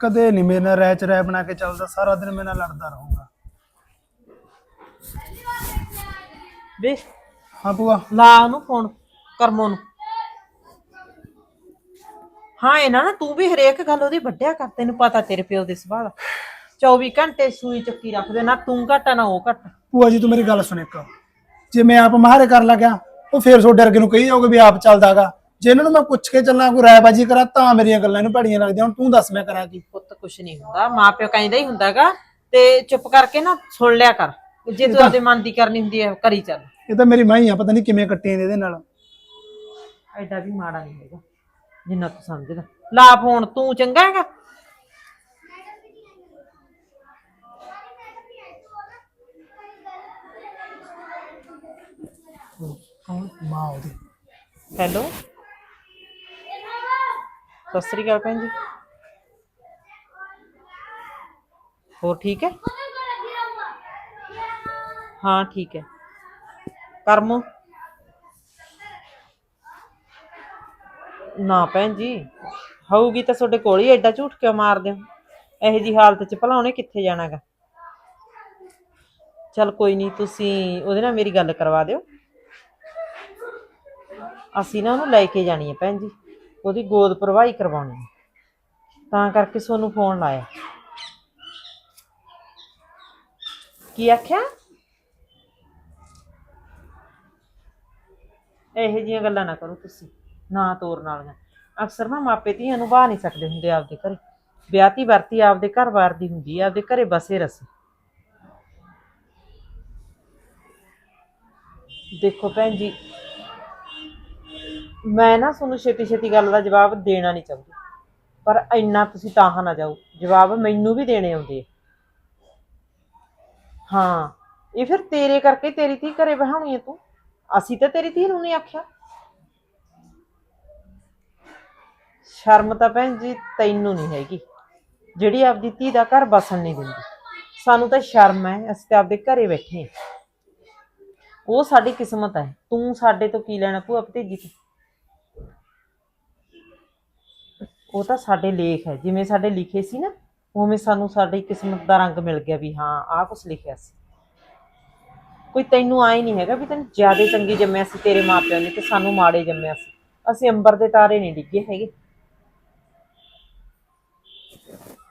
ਕਦੇ ਨਹੀਂ ਮੇਰੇ ਨਾਲ ਰਹਿ ਚ ਰਹਿ ਬਣਾ ਕੇ ਚੱਲਦਾ ਸਾਰਾ ਦਿਨ ਮੇਰੇ ਨਾਲ ਲੜਦਾ ਰਹੂਗਾ। ਵੇ ਹਾਂ ਭੂਆ। ਲਾ ਉਹਨੂੰ ਫੋਨ ਕਰਮੋ ਨੂੰ। ਹਾਂ ਇਹਨਾਂ ਨਾ ਤੂੰ ਵੀ ਹਰੇਕ ਗੱਲ ਉਹਦੀ ਵੱਡਿਆ ਕਰ ਤੈਨੂੰ ਪਤਾ ਤੇਰੇ ਪਿਓ ਦੇ ਸੁਭਾਅ ਦਾ। 24 ਘੰਟੇ ਸੂਈ ਚੱਕੀ ਰੱਖਦੇ ਨਾ ਤੂੰ ਘਟਾ ਨਾ ਉਹ ਘਟ। ਭੂਆ ਜੀ ਤੂੰ ਮੇਰੀ ਗੱਲ ਸੁਣ ਇੱਕ। ਜੇ ਮੈਂ ਆਪ ਮਹਾਰੇ ਕਰ ਲੱਗਿਆ ਉਹ ਫੇਰ ਤੁਹਾਡੇ ਅੱਗੇ ਨੂੰ ਕਹੀ ਜਾਓਗੇ ਵੀ ਆਪ ਚੱਲਦਾਗਾ ਜੇ ਇਹਨਾਂ ਨੂੰ ਮੈਂ ਪੁੱਛ ਕੇ ਚੱਲਾਂ ਕੋਈ ਰਾਇਬਾਜੀ ਕਰਾਂ ਤਾਂ ਮੇਰੀਆਂ ਗੱਲਾਂ ਇਹਨੂੰ ਭੜੀਆਂ ਲੱਗਦੀਆਂ। ਹੁਣ ਤੂੰ ਦੱਸ ਮੈਂ ਕਰਾਂ ਕੀ? ਪੁੱਤ ਕੁਛ ਨਹੀਂ ਹੁੰਦਾ। ਮਾਂ ਪਿਓ ਕਹਿੰਦਾ ਹੀ ਹੁੰਦਾਗਾ ਤੇ ਚੁੱਪ ਕਰਕੇ ਨਾ ਸੁਣ ਲਿਆ ਕਰ। ਜੇ ਤੂੰ ਆਪਦੇ ਮਨ ਦੀ ਕਰਨੀ ਹੁੰਦੀ ਹੈ ਕਰੀ ਚੱਲ। ਇਹ ਤਾਂ ਮੇਰੀ ਮਾਂ ਹੀ ਆ ਪਤਾ ਨਹੀਂ ਕਿਵੇਂ ਕੱਟੀਆਂ ਨੇ ਇਹਦੇ ਨਾਲ। ਐਡਾ ਵੀ ਮਾੜਾ ਨਹੀਂ ਹੈਗਾ ਜਿੰਨਾ ਤੂੰ ਸਮਝਦਾ। ਲਾ ਫੋਨ ਤੂੰ ਚੰਗਾ ਹੈਗਾ? ਕੌਣ? ਮਾਂ ਉਹਦੀ। ਹੈਲੋ? ਸਤਿ ਸ੍ਰੀ ਅਕਾਲ ਭੈਣ ਜੀ। ਹੋਰ ਠੀਕ ਹੈ? ਹਾਂ, ਠੀਕ ਹੈ। ਕਰਮੋ। ਨਾ ਭੈਣ ਜੀ, ਹੋਊਗੀ ਤਾਂ ਤੁਹਾਡੇ ਕੋਲ ਹੀ ਐਡਾ ਝੂਠ ਕਿਉਂ ਮਾਰਦੇ ਹੋ ਇਹੋ ਜੀ ਹਾਲਤ 'ਚ ਭਲਾ ਉਹਨੇ ਕਿੱਥੇ ਜਾਣਾਗਾ? ਚਲ ਕੋਈ ਨਹੀਂ, ਤੁਸੀਂ ਉਹਦੇ ਨਾਲ ਮੇਰੀ ਗੱਲ ਕਰਵਾ ਦਿਓ। ਅਸੀਂ ਨਾ ਉਹਨੂੰ ਲੈ ਕੇ ਜਾਣੀ ਹੈ ਭੈਣ ਜੀ। ਉਹਦੀ ਗੋਦ ਭਰਵਾਈ ਕਰਵਾਉਣੀ ਤਾਂ ਕਰਕੇ ਸੋਨੂੰ ਫੋਨ ਲਾਇਆ। ਕੀ ਆਖਿਆ? ਇਹੋ ਜਿਹੀਆਂ ਗੱਲਾਂ ਨਾ ਕਰੋ ਤੁਸੀਂ, ਨਾ ਤੋਰਨ ਵਾਲੀਆਂ। ਅਕਸਰ ਨਾ ਮਾਪੇ ਧੀਆਂ ਨੂੰ ਬਾਹ ਨਹੀਂ ਸਕਦੇ ਹੁੰਦੇ ਆਪਦੇ ਘਰੇ। ਵਿਆਹਤੀ ਵਰਤੀ ਆਪਦੇ ਘਰ-ਬਾਰ ਦੀ ਹੁੰਦੀ ਹੈ ਆਪਦੇ ਘਰੇ ਬਸੇ ਰਸੇ। ਦੇਖੋ ਭੈਣ ਜੀ ਮੈਂ ਨਾ ਤੁਹਾਨੂੰ ਛੇਤੀ ਛੇਤੀ ਗੱਲ ਦਾ ਜਵਾਬ ਦੇਣਾ ਨਹੀਂ ਚਾਹੁੰਦੀ। ਪਰ ਇੰਨਾ ਤੁਸੀਂ ਤਾਹਾਂ ਨਾ ਜਾਓ। ਜਵਾਬ ਮੈਨੂੰ ਵੀ ਦੇਣੇ ਆਉਂਦੇ ਆ। ਹਾਂ, ਇਹ ਫਿਰ ਤੇਰੇ ਕਰਕੇ ਤੇਰੀ ਧੀ ਘਰੇ ਬਹਾਉਣੀ ਹੈ ਤੂੰ? ਅਸੀਂ ਤਾਂ ਤੇਰੀ ਧੀ ਨੂੰ ਨਹੀਂ ਆਖਿਆ। ਸ਼ਰਮ ਤਾਂ ਭੈਣ ਜੀ ਤੈਨੂੰ ਨਹੀਂ ਹੈਗੀ। ਜਿਹੜੀ ਆਪਦੀ ਧੀ ਦਾ ਘਰ ਬਸਣ ਨਹੀਂ ਦਿੰਦੀ। ਸਾਨੂੰ ਤਾਂ ਸ਼ਰਮ ਹੈ, ਅਸੀਂ ਤਾਂ ਆਪਦੇ ਘਰੇ ਬੈਠੇ ਹਾਂ। ਉਹ ਸਾਡੀ ਕਿਸਮਤ ਹੈ। ਤੂੰ ਸਾਡੇ ਤੋਂ ਕੀ ਲੈਣਾ, ਭੂਆ ਭਤੀਜੀ ਤੋਂ? ਉਹ ਤਾਂ ਸਾਡੇ ਲੇਖ ਹੈ। ਜਿਵੇਂ ਸਾਡੇ ਲਿਖੇ ਸੀ ਨਾ, ਉਵੇਂ ਸਾਨੂੰ ਸਾਡੀ ਕਿਸਮਤ ਦਾ ਰੰਗ ਮਿਲ ਗਿਆ ਵੀ ਹਾਂ, ਆਹ ਕੁਝ ਲਿਖਿਆ ਸੀ। ਕੋਈ ਤੈਨੂੰ ਆਏ ਨਹੀਂ ਹੈਗਾ ਵੀ ਤੈਨੂੰ ਜ਼ਿਆਦਾ ਚੰਗੀ ਜੰਮਿਆ ਸੀ, ਤੇਰੇ ਮਾਪਿਆਂ ਨੇ ਤੇ ਸਾਨੂੰ ਮਾੜੇ ਜੰਮਿਆ ਸੀ। ਅਸੀਂ ਅੰਬਰ ਦੇ ਤਾਰੇ ਨਹੀਂ ਡਿੱਗੇ ਹੈਗੇ।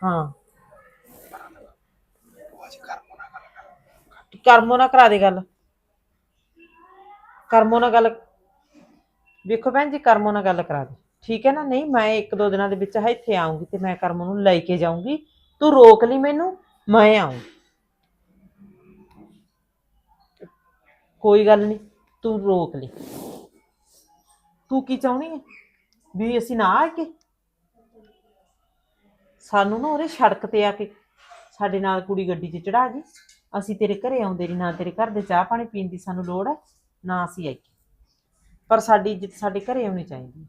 ਹਾਂ। ਕਰਮੋ ਨਾ ਕਰਾ ਦੇ ਗੱਲ। ਕਰਮੋ ਨਾਲ ਗੱਲ। ਵੇਖੋ ਭੈਣ ਜੀ, ਕਰਮੋ ਨਾਲ ਗੱਲ ਕਰਾ ਦੇ। ਠੀਕ ਹੈ ਨਾ? ਨਹੀਂ, ਮੈਂ ਇੱਕ ਦੋ ਦਿਨਾਂ ਦੇ ਵਿੱਚ ਇੱਥੇ ਆਉਂਗੀ ਤੇ ਮੈਂ ਕਰਮ ਨੂੰ ਲੈ ਕੇ ਜਾਊਂਗੀ। ਤੂੰ ਰੋਕ ਲਈ ਮੈਨੂੰ, ਮੈਂ ਆਊਂ। ਕੋਈ ਗੱਲ ਨਹੀਂ, ਤੂੰ ਰੋਕ ਲਈ। ਤੂੰ ਕੀ ਚਾਹੁੰਦੀ ਹੈ? ਵੀ ਅਸੀਂ ਨਾ ਆ ਕੇ? ਸਾਨੂੰ ਨਾ ਉਹਦੇ ਸੜਕ ਤੇ ਆ ਕੇ ਸਾਡੇ ਨਾਲ ਕੁੜੀ ਗੱਡੀ 'ਚ ਚੜਾ ਗਈ ਅਸੀਂ ਤੇਰੇ ਘਰੇ ਆਉਂਦੇ ਨਹੀਂ, ਨਾ ਤੇਰੇ ਘਰ ਦੇ ਚਾਹ ਪਾਣੀ ਪੀਣ ਦੀ ਸਾਨੂੰ ਲੋੜ ਹੈ, ਨਾ ਅਸੀਂ ਆਈਏ। ਪਰ ਸਾਡੀ ਇੱਜ਼ਤ ਸਾਡੇ ਘਰੇ ਆਉਣੀ ਚਾਹੀਦੀ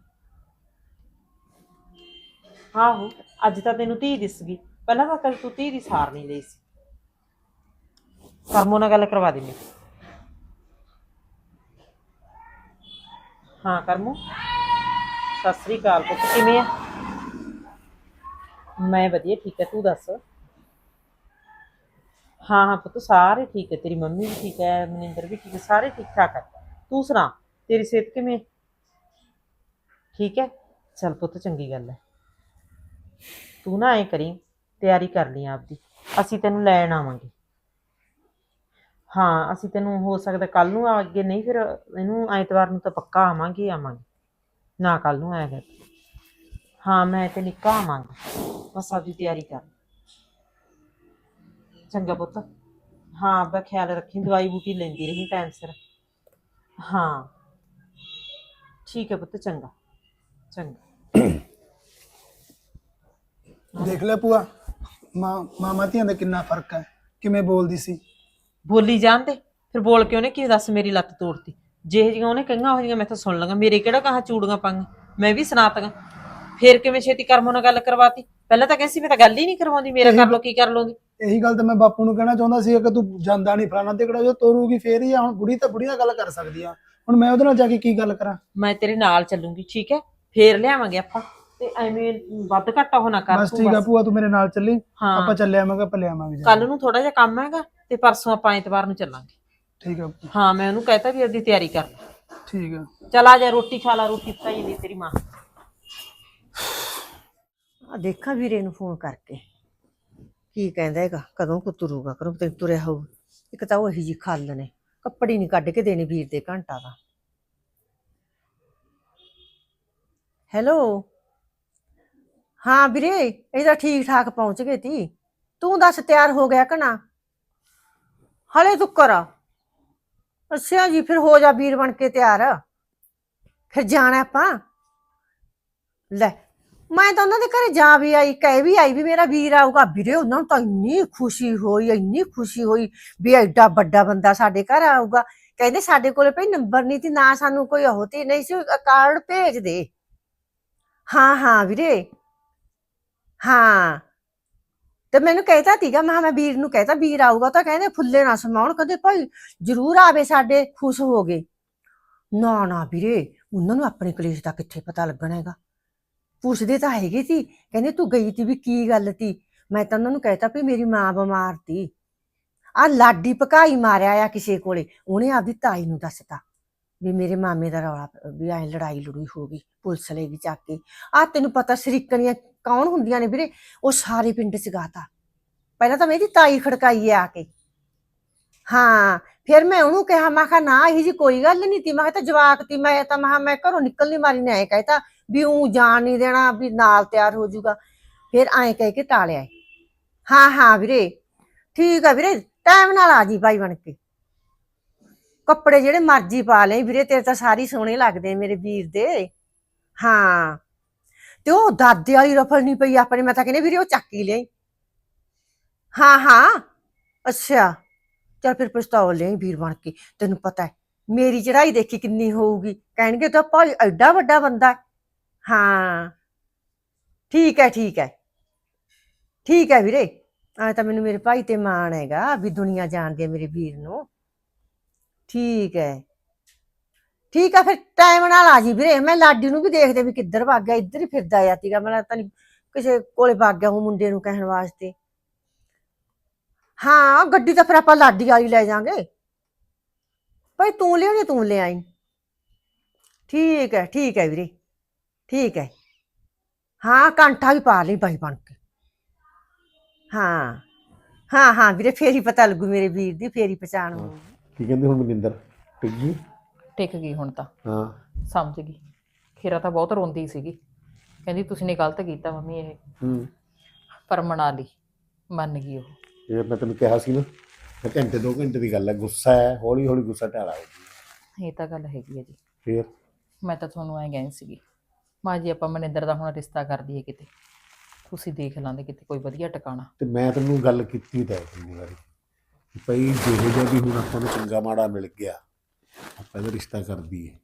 ਆਹੋ ਅੱਜ ਤਾਂ ਤੈਨੂੰ ਧੀ ਦਿਸ ਗਈ। ਪਹਿਲਾਂ ਤਾਂ ਕਦੇ ਤੂੰ ਧੀ ਦੀ ਸਾਰ ਨਹੀਂ ਲਈ ਸੀ। ਕਰਮੋ ਨਾਲ ਗੱਲ ਕਰਵਾ ਦੇ ਮੇਰੀ ਹਾਂ, ਕਰਮੋ। ਸਤਿ ਸ੍ਰੀ ਅਕਾਲ ਪੁੱਤ, ਕਿਵੇਂ ਆ? ਮੈਂ ਵਧੀਆ, ਠੀਕ ਹੈ ਤੂੰ ਦੱਸ? ਹਾਂ ਹਾਂ, ਪੁੱਤ, ਸਾਰੇ ਠੀਕ ਹੈ ਤੇਰੀ ਮੰਮੀ ਵੀ ਠੀਕ ਹੈ ਮਨਿੰਦਰ ਵੀ ਠੀਕ ਹੈ ਸਾਰੇ ਠੀਕ ਠਾਕ ਹੈ ਤੂੰ ਸੁਣਾ, ਤੇਰੀ ਸਿਹਤ ਕਿਵੇਂ ਠੀਕ ਹੈ? ਚਲ ਪੁੱਤ, ਚੰਗੀ ਗੱਲ ਹੈ। ਤੂੰ ਨਾ ਐ ਕਰੀ, ਤਿਆਰੀ ਕਰ ਲਈ ਆਪਦੀ। ਅਸੀਂ ਤੈਨੂੰ ਲੈਣ ਆਵਾਂਗੇ। ਹਾਂ, ਅਸੀਂ ਤੈਨੂੰ ਹੋ ਸਕਦਾ ਕੱਲ ਨੂੰ ਆ ਅੱਗੇ ਨਹੀਂ ਫਿਰ ਇਹਨੂੰ ਐਤਵਾਰ ਨੂੰ ਤਾਂ ਪੱਕਾ ਆਵਾਂਗੇ ਹੀ ਆਵਾਂਗੇ। ਨਾ ਕੱਲ ਨੂੰ ਆਏਗਾ ਹਾਂ, ਮੈਂ ਤੇ ਨਿੱਕਾ ਆਵਾਂਗਾ। ਬਸ ਆਪਦੀ ਤਿਆਰੀ ਕਰ। ਚੰਗਾ ਪੁੱਤ। ਹਾਂ ਬਾ ਖਿਆਲ ਰੱਖੀ, ਦਵਾਈ ਬੂਟੀ ਲੈਂਦੀ ਰਹੀ ਟਾਈਮ ਸਿਰ। ਹਾਂ। ਠੀਕ ਹੈ ਪੁੱਤ, ਚੰਗਾ। ਚੰਗਾ। ਦੇਖ ਲੈ ਭੂਆ ਮਾਂ ਮਾਮਾ ਧੀਆਂ ਦਾ ਕਿੰਨਾ ਫ਼ਰਕ ਹੈ। ਕਿਵੇਂ ਬੋਲਦੀ ਸੀ? ਬੋਲੀ ਜਾਂਦੇ ਫਿਰ ਬੋਲ ਕੇ ਉਹਨੇ ਕੀ ਦੱਸ ਮੇਰੀ ਲੱਤ ਤੋੜਤੀ। ਜਿਹੇ ਜਿਹੀਆਂ ਉਹਨੇ ਕਹੀਆਂ ਉਹ ਜਿਹੀਆਂ ਮੈਂ ਤਾਂ ਸੁਣ ਲਵਾਂ। ਮੇਰੇ ਕਿਹੜਾ ਕਹਾ ਚੂੜੀਆਂ ਪਾਈਆਂ? ਮੈਂ ਵੀ ਸੁਣਾਤੀਆਂ ਫਿਰ ਕਿਵੇਂ ਛੇਤੀ ਕਰਮੋਂ ਨਾਲ ਗੱਲ ਕਰਵਾਤੀ? ਪਹਿਲਾਂ ਤਾਂ ਕਹਿੰਦੀ ਮੈਂ ਤਾਂ ਗੱਲ ਹੀ ਨਹੀਂ ਕਰਵਾਉਂਦੀ ਮੇਰਾ ਕਰ ਲੋ ਕੀ ਕਰ ਲੋਗੇ। ਇਹੀ ਗੱਲ ਤਾਂ ਮੈਂ ਬਾਪੂ ਨੂੰ ਕਹਿਣਾ ਚਾਹੁੰਦਾ ਸੀ ਕਿ ਤੂੰ ਜਾਂਦਾ ਨਹੀਂ ਫਲਾਣਾ ਤੇ ਕਿਹੜਾ ਜੋ ਤੋਰੂਗੀ ਫੇਰ ਹੀ ਆ। ਹੁਣ ਬੁੜੀ ਤਾਂ ਬੁੜੀ ਨਾਲ ਗੱਲ ਕਰ ਸਕਦੀ ਆ। ਹੁਣ ਮੈਂ ਉਹਦੇ ਨਾਲ ਜਾ ਕੇ ਕੀ ਗੱਲ ਕਰਾਂ? ਮੈਂ ਤੇਰੇ ਨਾਲ ਚੱਲੂੰਗੀ ਠੀਕ ਹੈ? ਫੇਰ ਲਿਆਵਾਂਗੇ ਆਪਾਂ। ਤੇ ਐਵੇਂ ਵੱਧ ਘੱਟ ਨਾ ਕਰ ਬਸ ਠੀਕ ਆ ਭੂਆ ਤੂੰ ਮੇਰੇ ਨਾਲ ਚੱਲੀ। ਹਾਂ। ਆਪਾਂ ਚੱਲੇ ਆਵਾਂਗੇ ਪੱਲੇ ਆਵਾਂਗੇ ਜਾ ਕੱਲ ਨੂੰ ਥੋੜਾ ਜਿਹਾ ਕੰਮ ਹੈਗਾ ਤੇ ਪਰਸੋਂ ਆਪਾਂ ਐਤਵਾਰ ਨੂੰ ਚੱਲਾਂਗੇ। ਠੀਕ ਆ ਹਾਂ ਮੈਂ ਉਹਨੂੰ ਕਹਿਤਾ ਵੀ ਉਹਦੀ ਤਿਆਰੀ ਕਰ। ਲੈ। ਠੀਕ ਆ। ਚੱਲ ਆ ਜਾ ਰੋਟੀ ਖਾ ਲਾ ਰੋਟੀ ਪਕਾਈ ਦੀ ਤੇਰੀ ਮਾਂ। ਆ ਦੇਖਾਂ ਵੀਰੇ ਨੂੰ ਫੋਨ ਕਰਕੇ। ਕੀ ਕਹਿੰਦਾ ਹੈਗਾ ਕਦੋਂ ਕੁ ਤੁਰੂਗਾ ਕਰੋ ਤੇ ਤੁਰਿਆ ਹੋਊ। ਇੱਕ ਤਾਂ ਉਹ ਇਹੀ ਜੀ ਖੱਲ ਨੇ ਕੱਪੜੀ ਨਹੀਂ ਕੱਢ ਕੇ ਦੇਣੀ ਵੀਰ ਦੇ ਘੰਟਾ ਦਾ। ਹੈਲੋ ਹਾਂ ਵੀਰੇ ਇਹ ਤਾਂ ਠੀਕ ਠਾਕ ਪਹੁੰਚ ਗਏ ਤੀ। ਤੂੰ ਦੱਸ ਤਿਆਰ ਹੋ ਗਿਆ ਕਿ ਨਾ? ਹਲੇ ਤੂੰ ਕਰ ਅੱਛਾ ਜੀ, ਫਿਰ ਹੋ ਜਾ ਵੀਰ ਬਣ ਕੇ ਤਿਆਰ। ਫਿਰ ਜਾਣਾ ਆਪਾਂ। ਲੈ, ਮੈਂ ਤਾਂ ਉਹਨਾਂ ਦੇ ਘਰੇ ਜਾ ਵੀ ਆਈ, ਕਹਿ ਵੀ ਆਈ ਵੀ ਮੇਰਾ ਵੀਰ ਆਊਗਾ। ਵੀਰੇ, ਉਹਨਾਂ ਨੂੰ ਤਾਂ ਇੰਨੀ ਖੁਸ਼ੀ ਹੋਈ, ਇੰਨੀ ਖੁਸ਼ੀ ਹੋਈ ਵੀ ਐਡਾ ਵੱਡਾ ਬੰਦਾ ਸਾਡੇ ਘਰ ਆਊਗਾ। ਕਹਿੰਦੇ ਸਾਡੇ ਕੋਲੇ ਭਈ ਨੰਬਰ ਨਹੀਂ ਸੀ ਨਾ ਸਾਨੂੰ ਕੋਈ ਉਹ ਤੇ ਨਹੀਂ ਸੀ ਕਾਰਡ ਭੇਜ ਦੇ। ਹਾਂ ਹਾਂ ਵੀਰੇ। ਹਾਂ। ਤੇ ਮੈਨੂੰ ਕਹਿਤਾ ਤੀਗਾ ਮੈਂ ਕਿਹਾ ਮੈਂ ਵੀਰ ਨੂੰ ਕਹਿਤਾ, ਵੀਰ ਆਊਗਾ ਤਾਂ ਕਹਿੰਦੇ ਫੁੱਲੇ ਨਾ ਸਮਾਉਣ, ਕਹਿੰਦੇ ਭਾਈ ਜ਼ਰੂਰ ਆਵੇ ਸਾਡੇ, ਖੁਸ਼ ਹੋ ਗਏ। ਨਾ ਨਾ ਵੀਰੇ, ਉਹਨਾਂ ਨੂੰ ਆਪਣੇ ਕਲੇਸ਼ ਦਾ ਕਿੱਥੇ ਪਤਾ ਲੱਗਣਾ ਹੈਗਾ? ਪੁੱਛਦੇ ਤਾਂ ਹੈਗੇ ਸੀ, ਕਹਿੰਦੇ ਤੂੰ ਗਈ ਤੀ ਵੀ ਕੀ ਗੱਲ ਤੀ? ਮੈਂ ਤਾਂ ਉਹਨਾਂ ਨੂੰ ਕਹਿਤਾ ਵੀ ਮੇਰੀ ਮਾਂ ਬਿਮਾਰ ਤੀ। ਆ ਲਾਡੀ ਪਕਾਈ ਮਾਰਿਆ ਆ ਕਿਸੇ ਕੋਲੇ, ਉਹਨੇ ਆਪਦੀ ਤਾਈ ਨੂੰ ਦੱਸਤਾ ਵੀ ਮੇਰੇ ਮਾਮੇ ਦਾ ਰੌਲਾ, ਵੀ ਐ ਲੜਾਈ ਲੜੂਈ ਹੋ ਗਈ, ਪੁਲਿਸ ਲੈ ਗਈ ਚੱਕ ਕੇ। ਆ ਤੈਨੂੰ ਪਤਾ ਸ਼ਰੀਕਣੀਆਂ ਕੌਣ ਹੁੰਦੀਆਂ ਨੇ ਵੀਰੇ? ਉਹ ਸਾਰੇ ਪਿੰਡ ਚ ਗਾਤਾ। ਪਹਿਲਾਂ ਤਾਂ ਮੇਰੀ ਤਾਈ ਖੜਕਾਈ ਆ ਕੇ। ਹਾਂ, ਫਿਰ ਮੈਂ ਉਹਨੂੰ ਕਿਹਾ, ਮੈਂ ਕਿਹਾ, ਨਾ, ਇਹ ਜੀ ਕੋਈ ਗੱਲ ਨਹੀਂ ਤੀ। ਮੈਂ ਕਿਹਾ ਤਾਂ ਜਵਾਕ ਤੀ। ਮੈਂ ਤਾਂ, ਮੈਂ ਕਿਹਾ, ਮੈਂ ਘਰੋਂ ਨਿਕਲ ਨਿਕਲਣੀ ਮਾਰੀ ਨੇ, ਐ ਕਹਿਤਾ ਵੀ ਉਹ ਜਾਣ ਨਹੀਂ ਦੇਣਾ, ਵੀ ਨਾਲ ਤਿਆਰ ਹੋ ਜਾਊਗਾ ਫਿਰ ਐਂ ਕਹਿ ਕੇ ਟਾਲਿਆ ਏ। ਹਾਂ ਹਾਂ, ਵੀਰੇ। ਠੀਕ ਆ ਵੀਰੇ ਟਾਈਮ ਨਾਲ ਆ ਜੀ ਭਾਈ ਬਣ ਕੇ। ਕੱਪੜੇ ਜਿਹੜੇ ਮਰਜ਼ੀ ਪਾ ਲਈ ਵੀਰੇ, ਤੇਰੇ ਤਾਂ ਸਾਰੇ ਸੋਹਣੇ ਲੱਗਦੇ ਮੇਰੇ ਵੀਰ ਦੇ। ਹਾਂ। ਤੇ ਉਹ ਦਾਦੇ ਵਾਲੀ ਰਫਲ ਨਹੀਂ ਪਈ ਆਪਣੇ, ਮੈਂ ਤਾਂ ਕਹਿੰਦੇ ਵੀਰੇ ਉਹ ਚੱਕ ਹੀ ਲਈ ਹਾਂ ਹਾਂ, ਅੱਛਾ। ਚਲ ਫਿਰ ਪਛਤਾਉ ਲਈ ਵੀਰ ਬਣ ਕੇ। ਤੈਨੂੰ ਪਤਾ ਹੈ, ਮੇਰੀ ਚੜਾਈ ਦੇਖੀ ਕਿੰਨੀ ਹੋਊਗੀ। ਕਹਿਣਗੇ ਤਾਂ ਭਾਈ ਐਡਾ ਵੱਡਾ ਬੰਦਾ ਹੈ। ਹਾਂ। ਠੀਕ ਹੈ ਠੀਕ ਹੈ। ਠੀਕ ਹੈ ਵੀਰੇ। ਆ ਤਾਂ ਮੈਨੂੰ ਮੇਰੇ ਭਾਈ ਤੇ ਮਾਣ ਹੈਗਾ ਵੀ ਦੁਨੀਆ ਜਾਣਦੀ ਹੈ ਮੇਰੇ ਵੀਰ ਨੂੰ। ਠੀਕ ਹੈ। ਠੀਕ ਆ, ਫਿਰ ਟਾਈਮ ਨਾਲ ਆ ਜੀ ਵੀਰੇ। ਮੈਂ ਲਾਡੀ ਨੂੰ ਵੀ ਦੇਖਦੇ ਵੀ ਕਿੱਧਰ ਭੱਗ ਗਿਆ, ਇੱਧਰ ਹੀ ਫਿਰਦਾ ਆ ਤੀਗਾ ਮੈਂ ਤਾਂ ਨਹੀਂ ਕਿਸੇ ਕੋਲੇ ਭੱਗ ਗਿਆ ਉਹ ਮੁੰਡੇ ਨੂੰ ਕਹਿਣ ਵਾਸਤੇ। ਹਾਂ ਗੱਡੀ ਤਾਂ ਫਿਰ ਆਪਾਂ ਲਾਡੀ ਵਾਲੀ ਲੈ ਜਾਾਂਗੇ। ਭਾਈ ਤੂੰ ਲਿਆਉਣੀ ਤੂੰ ਲੈ ਆਈ? ਠੀਕ ਹੈ ਠੀਕ ਹੈ ਵੀਰੇ। ਠੀਕ ਹੈ। ਹਾਂ, ਕੰਠਾ ਵੀ ਪਾ ਲਈ ਬਾਈ ਬਣ ਕੇ। ਹਾਂ। ਹਾਂ ਹਾਂ ਵੀਰੇ, ਫੇਰ ਹੀ ਪਤਾ ਲੱਗੂ ਮੇਰੇ ਵੀਰ ਦੀ, ਫੇਰ ਹੀ ਪਛਾਣ ਹੋਊ। ਕੀ ਕਹਿੰਦੇ ਹੁਣ ਮਨਿੰਦਰ? ਟਿੱਗੀ ਟਿਕ ਗਈ ਹੁਣ ਤਾਂ। ਹਾਂ। ਸਮਝ ਗਈ। ਖੀਰਾ ਤਾਂ ਬਹੁਤ ਰੋਂਦੀ ਸੀਗੀ। ਕਹਿੰਦੀ ਤੁਸੀਂ ਨੇ ਗਲਤ ਕੀਤਾ ਮੰਮੀ ਇਹ। ਹੂੰ। ਪਰ ਮਨਾ ਲਈ। ਮੰਨ ਗਈ ਉਹ। ਇਹ ਮੈਂ ਤੈਨੂੰ ਕਿਹਾ ਸੀ ਨਾ ਮੈਂ ਘੰਟੇ ਦੋ ਘੰਟੇ ਦੀ ਗੱਲ ਹੈ ਗੁੱਸਾ ਹੈ ਹੌਲੀ ਹੌਲੀ ਗੁੱਸਾ ਢਾਲਾ ਹੋਊਗੀ ਇਹ ਤਾਂ ਗੱਲ ਹੈਗੀ ਹੈ ਜੀ। ਫੇਰ? ਮੈਂ ਤਾਂ ਤੁਹਾਨੂੰ ਐਂ ਗਈ ਸੀਗੀ ਮਾਂ ਜੀ ਆਪਾਂ ਮਨਿੰਦਰ ਦਾ ਹੁਣ ਰਿਸ਼ਤਾ ਕਰ ਦਈਏ ਕਿਤੇ। ਤੁਸੀਂ ਦੇਖ ਲਾਂਦੇ ਕਿਤੇ ਕੋਈ ਵਧੀਆ ਟਿਕਾਣਾ। ਤੇ ਮੈਂ ਤੈਨੂੰ ਗੱਲ ਕੀਤੀ ਤਾਂ ਹੈ ਕਿੰਨੀ ਵਾਰੀ। ਕਿ ਭਈ ਜਿਹੋ ਜਿਹਾ ਵੀ ਹੁਣ ਆਪਾਂ ਨੂੰ ਚੰਗਾ ਮਾੜਾ ਮਿਲ ਗਿਆ ਆਪਾਂ ਇਹਦਾ ਰਿਸ਼ਤਾ ਕਰ ਦਈਏ।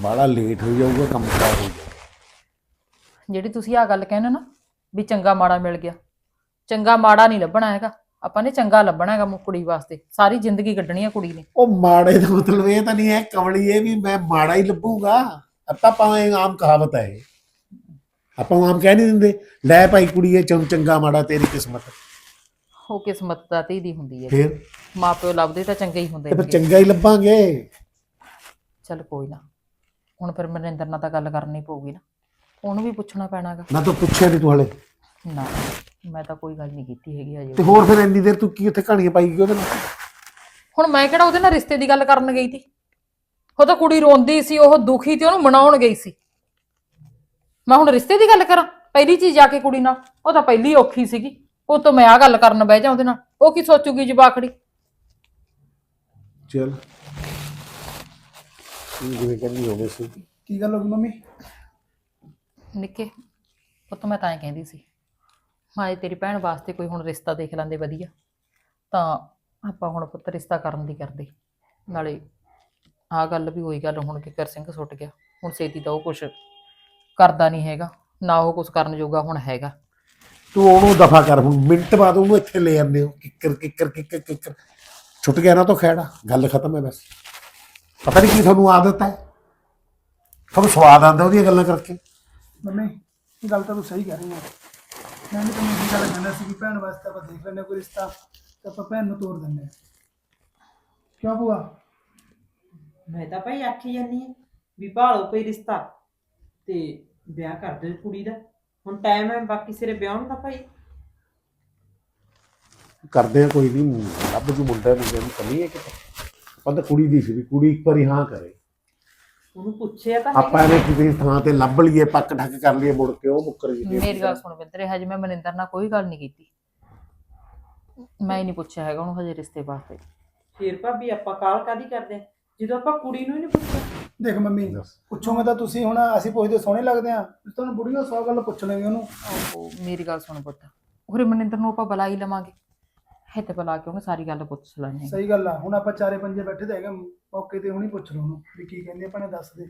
ਮਾੜਾ ਲੇਟ ਹੋ ਜਾਊਗਾ ਕੰਮ ਖਰਾਬ ਹੋ ਜਾਊਗਾ। ਜਿਹੜੀ ਤੁਸੀਂ ਆ ਗੱਲ ਕਹਿੰਦੇ ਨਾ ਵੀ ਚੰਗਾ ਮਾੜਾ ਮਿਲ ਗਿਆ। ਚੰਗਾ ਮਾੜਾ ਨਹੀਂ ਲੱਭਣਾ ਹੈਗਾ। ਆਪਾਂ ਨੇ ਚੰਗਾ ਲੱਭਣਾ ਹੈਗਾ ਮੁ- ਕੁੜੀ ਵਾਸਤੇ। ਸਾਰੀ ਜ਼ਿੰਦਗੀ ਕੱਢਣੀ ਹੈ ਕੁੜੀ ਨੇ। ਉਹ ਮਾੜੇ ਦਾ ਮਤਲਬ ਇਹ ਤਾਂ ਨਹੀਂ ਹੈ ਕਮਲੀ ਇਹ ਵੀ ਮੈਂ ਮਾੜਾ ਹੀ ਲੱਭੂਗਾ। ਆਪਾਂ ਭਾਵੇਂ ਆਮ ਕਹਾਵਤ ਹੈ ਇਹ। ਆਪਾਂ ਆਮ ਕਹਿ ਨਹੀਂ ਦਿੰਦੇ ਲੈ ਭਾਈ ਕੁੜੀਏ ਚੰ ਚੰਗਾ ਮਾੜਾ ਤੇਰੀ ਕਿਸਮਤ। ਉਹ ਕਿਸਮਤ ਦਾ ਧੀ ਦੀ ਹੁੰਦੀ ਹੈ ਫੇਰ? ਮਾਪਿਓ ਲੱਭਦੇ ਤਾਂ ਚੰਗੇ ਹੀ ਹੁੰਦੇ ਤੇ ਫਿਰ ਨੇ ਚੰਗਾ ਹੀ ਲੱਭਾਂਗੇ। ਚੱਲ ਕੋਈ ਨਾ। ਹੁਣ ਫਿਰ ਮਨਿੰਦਰ ਨਾਲ ਤਾਂ ਗੱਲ ਕਰਨੀ ਪਊਗੀ ਨਾ। ਉਹਨੂੰ ਵੀ ਪੁੱਛਣਾ ਪੈਣਾਗਾ। ਨਾ ਤਾਂ ਪੁੱਛਿਆ ਨਹੀਂ ਤੂੰ ਹਲੇ। ਨਾ ਮੈਂ ਤਾਂ ਕੋਈ ਗੱਲ ਨਹੀਂ ਕੀਤੀ ਹੈਗੀ ਤੇ ਹਜੇ ਹੋਰ ਫਿਰ ਇੰਨੀ ਦੇਰ ਤੂੰ ਕੀ ਉੱਥੇ ਕਹਾਣੀਆਂ ਪਾਈ ਗਈ ਉਹਦੇ ਨਾਲ? ਹੁਣ ਮੈਂ ਕਿਹੜਾ ਉਹਦੇ ਨਾਲ ਰਿਸ਼ਤੇ ਦੀ ਗੱਲ ਕਰਨ ਗਈ ਸੀ? ਉਹ ਤਾਂ ਕੁੜੀ ਰੋਂਦੀ ਸੀ ਉਹ ਦੁਖੀ ਤੇ ਉਹਨੂੰ ਮਨਾਉਣ ਗਈ ਸੀ। ਮੈਂ ਹੁਣ ਰਿਸ਼ਤੇ ਦੀ ਗੱਲ ਕਰਾਂ? ਪਹਿਲੀ ਚੀਜ਼ ਜਾ ਕੇ ਕੁੜੀ ਨਾਲ ਉਹ ਤਾਂ ਪਹਿਲੀ ਔਖੀ ਸੀਗੀ। ਉਹ ਤੋਂ ਮੈਂ ਆ ਗੱਲ ਕਰਨ ਬਹਿ ਜਾ ਉਹਦੇ ਨਾਲ। ਉਹ ਕੀ ਸੋਚੂਗੀ ਜਵਾਕੜੀ ਚਲ। ਤੂੰ ਜਿਵੇਂ ਕਹਿੰਦੀ ਹੋਵੇ ਸੀ। ਕੀ ਗੱਲ ਹੋ ਗਈ ਮੰਮੀ? ਨਿੱਕੇ ਪੁੱਤ ਮੈਂ ਤਾਂ ਐਂ ਕਹਿੰਦੀ ਸੀ। ਮਾਏ ਤੇਰੀ ਭੈਣ ਵਾਸਤੇ ਕੋਈ ਹੁਣ ਰਿਸ਼ਤਾ ਦੇਖ ਲੈਂਦੇ ਵਧੀਆ। ਤਾਂ ਆਪਾਂ ਹੁਣ ਪੁੱਤ ਰਿਸ਼ਤਾ ਕਰਨ ਦੀ ਕਰਦੇ। ਨਾਲੇ ਆਹ ਗੱਲ ਵੀ ਹੋਈ ਗੱਲ ਹੁਣ ਕਿਕਰ ਸਿੰਘ ਸੁੱਟ ਗਿਆ। ਹੁਣ ਛੇਤੀ ਤਾਂ ਉਹ ਕੁਛ ਕਰਦਾ ਨਹੀਂ ਹੈਗਾ। ਨਾ ਉਹ ਕੁਛ ਕਰਨ ਜੋਗਾ ਹੁਣ ਹੈਗਾ। ਤੂੰ ਉਹਨੂੰ ਦਫਾ ਕਰ ਹੁਣ ਮਿੰਟ ਬਾਅਦ ਉਹਨੂੰ ਇੱਥੇ ਲੈ ਆਉਂਦੇ ਹੋ। ਕਿੱਕਰ ਕਿੱਕਰ ਕਿੱਕਰ ਕਿੱਕਰ। ਛੁੱਟ ਗਿਆ ਨਾ ਤਾਂ ਖੈੜਾ। ਗੱਲ ਖਤਮ ਹੈ ਬਸ। ਪਤਾ ਨਹੀਂ ਕੀ ਤੁਹਾਨੂੰ ਆਦਤ ਹੈ? ਤੁਹਾਨੂੰ ਸਵਾਦ ਆਉਂਦਾ ਉਹਦੀਆਂ ਗੱਲਾਂ ਕਰਕੇ। ਮੰਮੀ ਇਹ ਗੱਲ ਤਾਂ ਤੂੰ ਸਹੀ ਕਹਿ ਰਹੀ ਹੈ। ਮੈਂ ਵੀ ਤੈਨੂੰ ਇਹ ਗੱਲ ਕਹਿੰਦਾ ਸੀ ਕਿ ਭੈਣ ਵਾਸਤੇ ਆਪਾਂ ਦੇਖ ਹਾਂ ਕੋਈ ਰਿਸ਼ਤਾ ਤੇ ਆਪਾਂ ਭੈਣ ਨੂੰ ਤੋਰ ਦਿੰਦੇ ਹਾਂ। ਕਿਉਂ ਭੂਆ? ਮੈਂ ਤਾਂ ਭਾਈ ਆਖੀ ਜਾਂਦੀ ਹਾਂ ਵੀ ਭਾਲੋ ਕੋਈ ਰਿਸ਼ਤਾ ਤੇ ਵਿਆਹ ਕਰ ਦਿਓ ਕੁੜੀ ਦਾ। ਹੁਣ ਟਾਈਮ ਹੈ ਬਾਕੀ ਸਿਰੇ ਵਿਆਹਣ ਦਾ ਭਾਈ। ਕਰਦੇ ਆ ਕੋਈ ਨਹੀਂ ਰੱਬ ਦੀ ਮੁੰਡਾ ਨੂੰ ਜਿਹਨੂੰ ਕਮੀ ਹੈ ਕਿਤੇ। ਆਪਾਂ ਤਾਂ ਕੁੜੀ ਦੀ ਸੀ ਵੀ ਕੁੜੀ ਇੱਕ ਵਾਰੀ ਹਾਂ ਕਰੇ। ਉਹਨੂੰ ਪੁੱਛਿਆ ਤਾਂ ਆਪਾਂ ਇਹਨੇ ਕਿਸੇ ਥਾਂ ਤੇ ਲੱਭ ਲਈਏ ਪੱਕ ਢੱਕ ਕਰ ਲਈਏ ਮੁੜ ਕੇ ਉਹ ਮੁੱਕਰ ਗਈ ਮੇਰੀ ਗੱਲ ਸੁਣ ਬਿੰਦਰੇ ਹਜੇ ਮੈਂ ਮਨਿੰਦਰ ਨਾਲ ਕੋਈ ਗੱਲ ਨਹੀਂ ਕੀਤੀ। ਮੈਂ ਹੀ ਨਹੀਂ ਪੁੱਛਿਆ ਹੈਗਾ ਉਹਨੂੰ ਹਜੇ ਰਿਸ਼ਤੇ ਵਾਸਤੇ। ਫੇਰ ਭਾਬੀ ਆਪਾਂ ਕਾਲ ਕਾਦੀ ਕਰਦੇ? ਜਦੋਂ ਆਪਾਂ ਕੁੜੀ ਨੂੰ ਹੀ ਨਹੀਂ ਪੁੱਛਿਆ। ਦੇਖ ਮੰਮੀ ਦੱਸ। ਪੁੱਛੋਗੇ ਤਾਂ ਤੁਸੀਂ ਹੁਣ ਅਸੀਂ ਪੁੱਛਦੇ ਸੋਹਣੇ ਲੱਗਦੇ ਆ ਤੁਹਾਨੂੰ ਬੁੜੀਆਂ ਸੌ ਗੱਲ ਪੁੱਛ ਲੈਣੀ ਉਹਨੂੰ। ਉਹ ਮੇਰੀ ਗੱਲ ਸੁਣ ਪੁੱਤ। ਉਰੇ ਮਨਿੰਦਰ ਨੂੰ ਆਪਾਂ ਬੁਲਾ ਹੀ ਲਵਾਂਗੇ। ਇੱਥੇ ਬੁਲਾ ਕੇ ਉਹਨੂੰ ਸਾਰੀ ਗੱਲ ਪੁੱਛ ਲੈਣੀ ਸਹੀ ਗੱਲ ਆ ਹੁਣ ਆਪਾਂ ਚਾਰੇ ਪੰਜੇ ਬੈਠੇ ਤੇ ਹੈਗੇ ਮੌਕੇ ਤੇ ਹੁਣੀ ਪੁੱਛ ਲਓ ਉਹਨੂੰ ਵੀ ਕੀ ਕਹਿੰਦੇ ਆਪਾਂ ਨੇ ਦੱਸ ਦੇ।